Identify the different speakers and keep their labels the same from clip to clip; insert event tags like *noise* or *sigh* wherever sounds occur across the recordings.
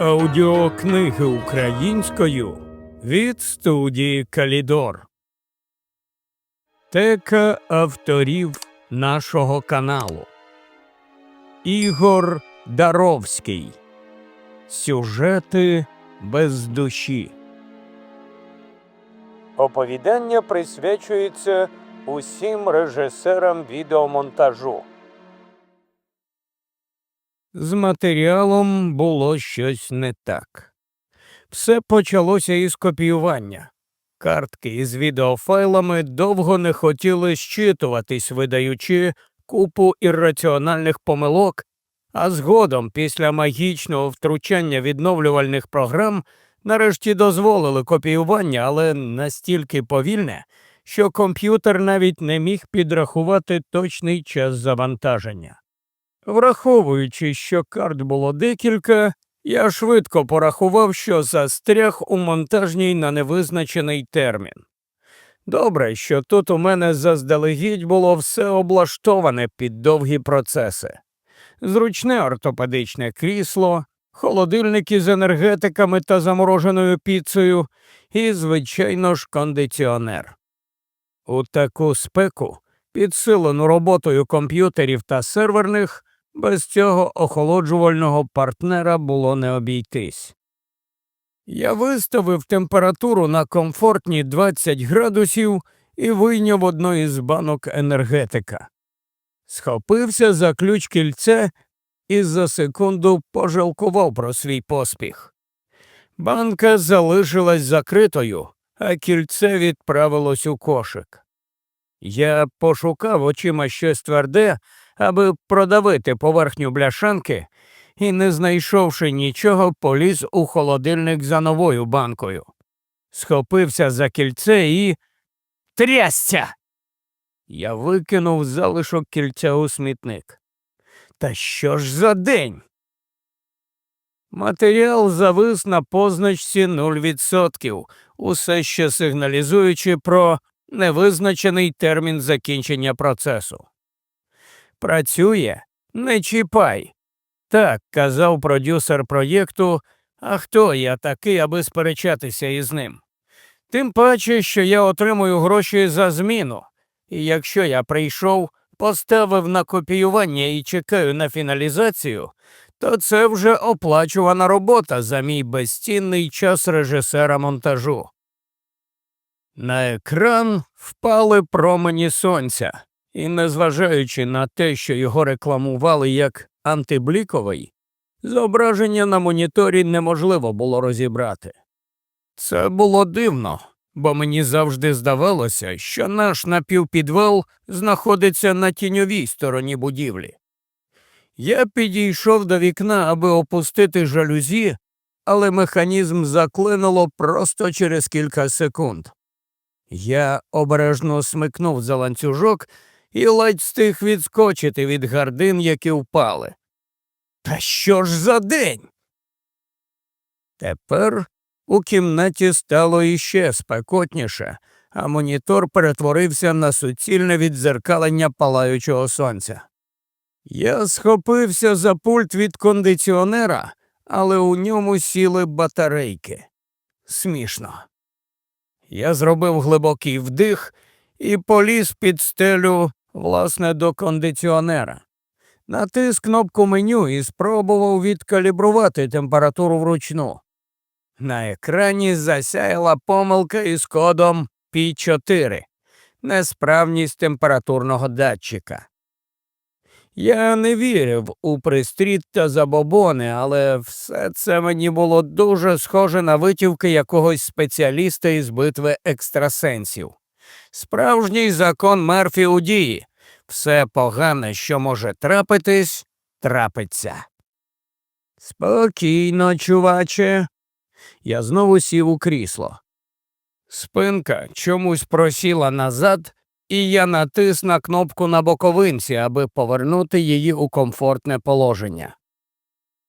Speaker 1: Аудіокниги українською від студії Калідор. Тека авторів нашого каналу Ігор Даровський. Сюжети без душі. Оповідання присвячується усім режисерам відеомонтажу. З матеріалом було щось не так. Все почалося із копіювання. Картки із відеофайлами довго не хотіли щитуватись, видаючи купу ірраціональних помилок, а згодом, після магічного втручання відновлювальних програм, нарешті дозволили копіювання, але настільки повільне, що комп'ютер навіть не міг підрахувати точний час завантаження. Враховуючи, що карт було декілька, я швидко порахував, що застряг у монтажній на невизначений термін. Добре, що тут у мене заздалегідь було все облаштоване під довгі процеси. Зручне ортопедичне крісло, холодильники з енергетиками та замороженою піцею і, звичайно ж, кондиціонер. У таку спеку, підсилену роботою комп'ютерів та серверних, без цього охолоджувального партнера було не обійтись. Я виставив температуру на комфортні 20 градусів і вийняв одну із банок енергетика. Схопився за ключ кільце і за секунду пожалкував про свій поспіх. Банка залишилась закритою, а кільце відправилось у кошик. Я пошукав очима щось тверде, аби продавити поверхню бляшанки, і, не знайшовши нічого, поліз у холодильник за новою банкою. Схопився за кільце і. Трясся! Я викинув залишок кільця у смітник. Та що ж за день? Матеріал завис на позначці 0%, усе ще сигналізуючи про невизначений термін закінчення процесу. Працює, не чіпай. Так казав продюсер проєкту, а хто я такий, аби сперечатися із ним. Тим паче, що я отримую гроші за зміну, і якщо я прийшов, поставив на копіювання і чекаю на фіналізацію, то це вже оплачувана робота за мій безцінний час режисера монтажу. На екран впали промені сонця, і, незважаючи на те, що його рекламували як антибліковий, зображення на моніторі неможливо було розібрати. Це було дивно, бо мені завжди здавалося, що наш напівпідвал знаходиться на тіньовій стороні будівлі. Я підійшов до вікна, аби опустити жалюзі, але механізм заклинуло просто через кілька секунд. Я обережно смикнув за ланцюжок і ледь встиг відскочити від гардин, які впали. Та що ж за день? Тепер у кімнаті стало іще спекотніше, а монітор перетворився на суцільне відзеркалення палаючого сонця. Я схопився за пульт від кондиціонера, але у ньому сіли батарейки. Смішно. Я зробив глибокий вдих і поліз під стелю власне, до кондиціонера. Натис кнопку меню і спробував відкалібрувати температуру вручну. На екрані засяяла помилка із кодом P4 несправність температурного датчика. Я не вірив у пристріт та забобони, але все це мені було дуже схоже на витівки якогось спеціаліста із битви екстрасенсів. Справжній закон Мерфі у дії. Все погане, що може трапитись, трапиться. Спокійно, чуваче. Я знову сів у крісло. Спинка чомусь просіла назад, і я натис на кнопку на боковинці, аби повернути її у комфортне положення.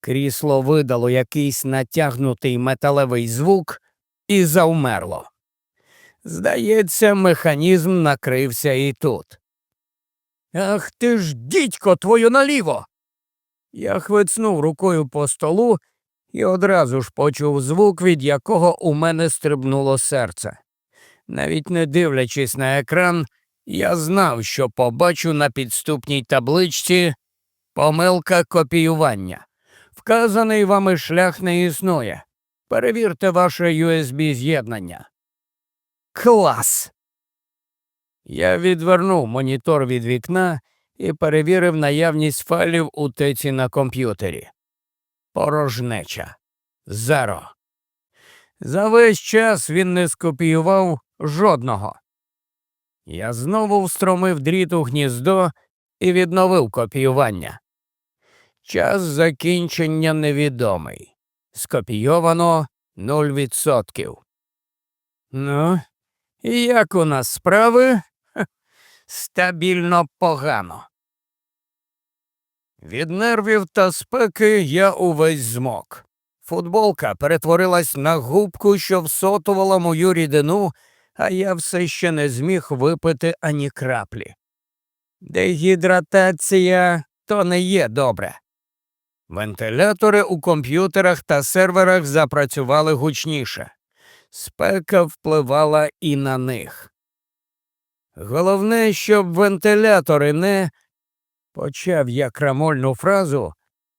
Speaker 1: Крісло видало якийсь натягнутий металевий звук і завмерло. Здається, механізм накрився і тут. Ах ти ж, дідько, твою наліво. Я хвицнув рукою по столу, і одразу ж почув звук, від якого у мене стрибнуло серце. Навіть не дивлячись на екран, я знав, що побачу на підступній табличці помилка копіювання. Вказаний вами шлях не існує. Перевірте ваше USB з'єднання. Клас! Я відвернув монітор від вікна і перевірив наявність файлів у теці на комп'ютері. Порожнеча. Зеро. За весь час він не скопіював жодного. Я знову встромив дріт у гніздо і відновив копіювання. Час закінчення невідомий. Скопійовано 0%. Ну, і як у нас справи? Стабільно погано. Від нервів та спеки я увесь змок. Футболка перетворилась на губку, що всотувала мою рідину, а я все ще не зміг випити ані краплі. Дегідратація то не є добре. Вентилятори у комп'ютерах та серверах запрацювали гучніше. Спека впливала і на них. Головне, щоб вентилятори не почав я крамольну фразу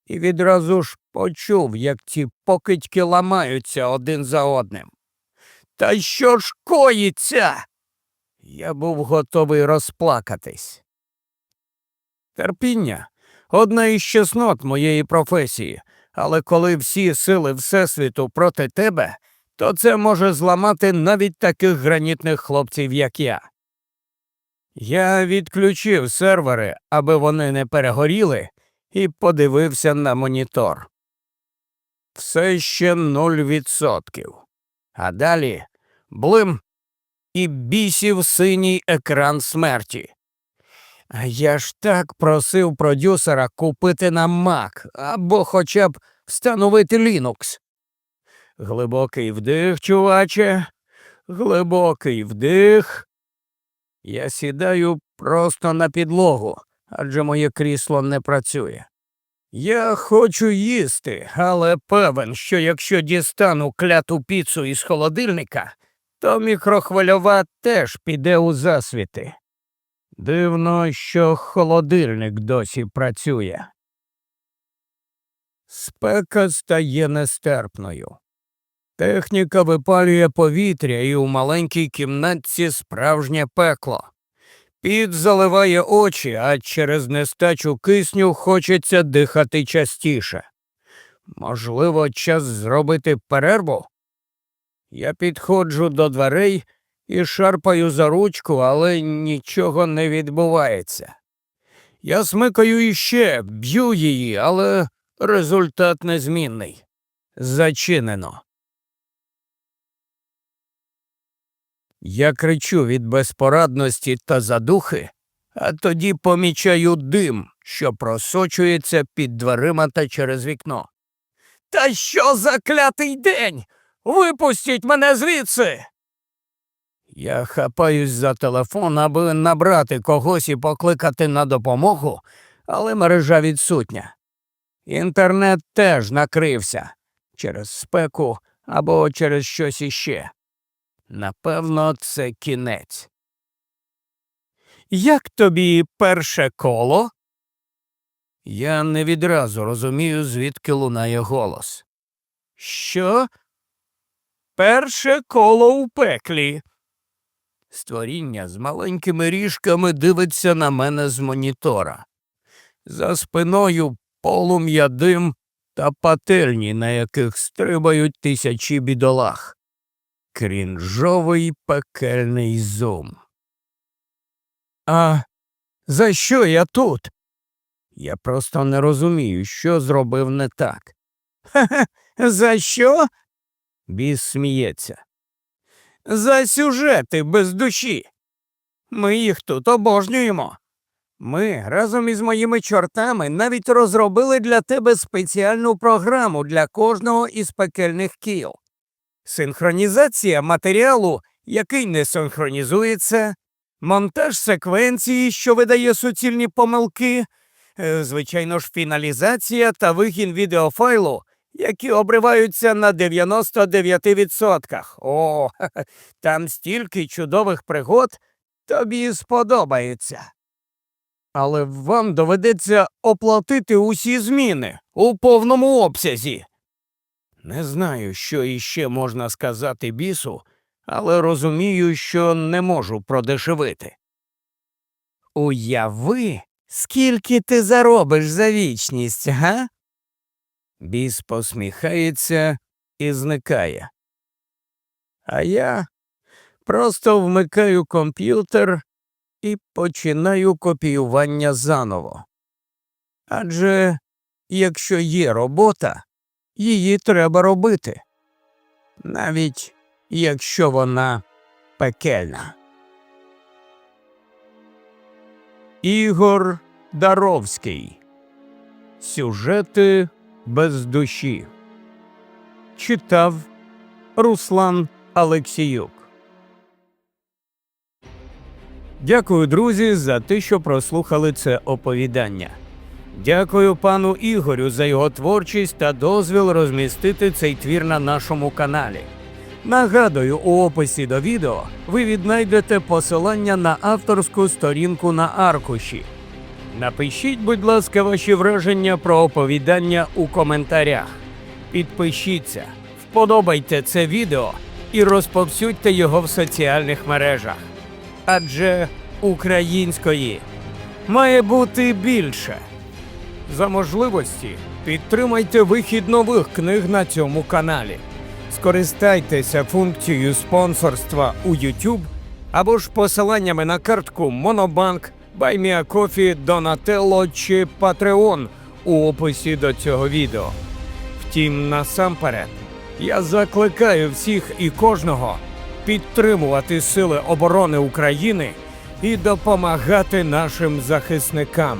Speaker 1: і відразу ж почув, як ці покидьки ламаються один за одним. Та що ж коїться? Я був готовий розплакатись. Терпіння одна із чеснот моєї професії, але коли всі сили Всесвіту проти тебе, то це може зламати навіть таких гранітних хлопців, як я. Я відключив сервери, аби вони не перегоріли, і подивився на монітор. Все ще нуль відсотків. А далі блим і бісів синій екран смерті. Я ж так просив продюсера купити нам Mac або хоча б встановити Linux. Глибокий вдих, чуваче, глибокий вдих. Я сідаю просто на підлогу, адже моє крісло не працює. Я хочу їсти, але певен, що якщо дістану кляту піцу із холодильника, то мікрохвильова теж піде у засвіти. Дивно, що холодильник досі працює. Спека стає нестерпною. Техніка випалює повітря, і у маленькій кімнатці справжнє пекло. Піт заливає очі, а через нестачу кисню хочеться дихати частіше. Можливо, час зробити перерву? Я підходжу до дверей і шарпаю за ручку, але нічого не відбувається. Я смикаю іще, б'ю її, але результат незмінний. Зачинено. Я кричу від безпорадності та задухи, а тоді помічаю дим, що просочується під дверима та через вікно. Та що за клятий день? Випустіть мене звідси. Я хапаюсь за телефон, аби набрати когось і покликати на допомогу, але мережа відсутня. Інтернет теж накрився через спеку або через щось іще. Напевно, це кінець. Як тобі перше коло? Я не відразу розумію, звідки лунає голос. Що? Перше коло у пеклі. Створіння з маленькими ріжками дивиться на мене з монітора. За спиною полум'я дим та пательні, на яких стрибають тисячі бідолах. Крінжовий пекельний зум. А за що я тут? Я просто не розумію, що зробив не так. Ха-ха, за що? Біс сміється. За сюжети без душі. Ми їх тут обожнюємо. Ми разом із моїми чортами навіть розробили для тебе спеціальну програму для кожного із пекельних кіл. Синхронізація матеріалу, який не синхронізується, монтаж секвенції, що видає суцільні помилки, е, звичайно ж, фіналізація та вигін відеофайлу, які обриваються на 99%. О, *laughs* там стільки чудових пригод тобі сподобається. Але вам доведеться оплатити усі зміни у повному обсязі. Не знаю, що іще можна сказати бісу, але розумію, що не можу продешевити. Уяви, скільки ти заробиш за вічність, га? Біс посміхається і зникає. А я просто вмикаю комп'ютер і починаю копіювання заново. Адже якщо є робота, її треба робити, навіть якщо вона пекельна. Ігор Даровський. Сюжети без душі. Читав Руслан Алексіюк. Дякую, друзі, за те, що прослухали це оповідання. Дякую пану Ігорю за його творчість та дозвіл розмістити цей твір на нашому каналі. Нагадую, у описі до відео ви віднайдете посилання на авторську сторінку на аркуші. Напишіть, будь ласка, ваші враження про оповідання у коментарях. Підпишіться, вподобайте це відео і розповсюдьте його в соціальних мережах. Адже української має бути більше. За можливості підтримайте вихід нових книг на цьому каналі. Скористайтеся функцією спонсорства у YouTube або ж посиланнями на картку Monobank, BuyMeACoffee, Donatello чи Patreon у описі до цього відео. Втім, насамперед, я закликаю всіх і кожного підтримувати Сили оборони України і допомагати нашим захисникам.